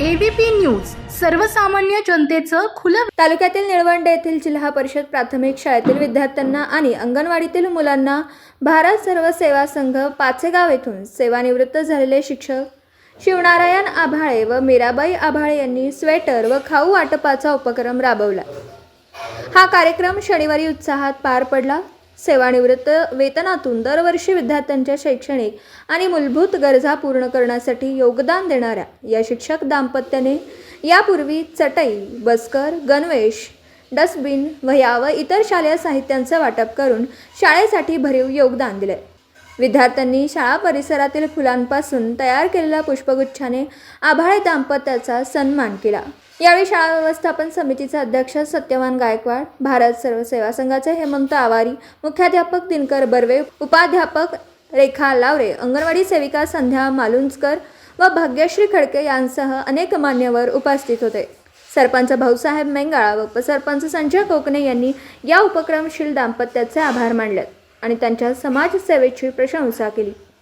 ABP news सर्वसामान्य जनतेचं खुलं तालुक्यातील निळवंडे येथील जिल्हा परिषद प्राथमिक शाळेतील विद्यार्थ्यांना आणि अंगणवाडीतील मुलांना भारत सर्व सेवा संघ पाचेगाव येथून सेवानिवृत्त झालेले शिक्षक शिवनारायण आभाळे व मीराबाई आभाळे यांनी स्वेटर व खाऊ वाटपाचा उपक्रम राबवला. हा कार्यक्रम शनिवारी उत्साहात पार पडला. सेवानिवृत्त वेतनातून दरवर्षी विद्यार्थ्यांच्या शैक्षणिक आणि मूलभूत गरजा पूर्ण करण्यासाठी योगदान देणाऱ्या या शिक्षक दाम्पत्याने यापूर्वी चटई बस्कर गणवेश डस्टबिन वह्या व इतर शालेय साहित्यांचं वाटप करून शाळेसाठी भरीव योगदान दिले विद्यार्थ्यांनी शाळा परिसरातील फुलांपासून तयार केलेल्या पुष्पगुच्छाने आभाळे दाम्पत्याचा सन्मान केला. यावेळी शाळा व्यवस्थापन समितीचे अध्यक्ष सत्यवान गायकवाड भारत सर्व सेवा संघाचे हेमंत आवारी मुख्याध्यापक दिनकर बर्वे उपाध्यापक रेखा लावरे अंगणवाडी सेविका संध्या मालुंजकर व भाग्यश्री खडके यांसह अनेक मान्यवर उपस्थित होते. सरपंच भाऊसाहेब मेंगाळा व उपसरपंच संजय कोकणे यांनी या उपक्रमशील दाम्पत्याचे आभार मानलेत. आणि त्यांच्या समाजसेवेची प्रशंसा केली.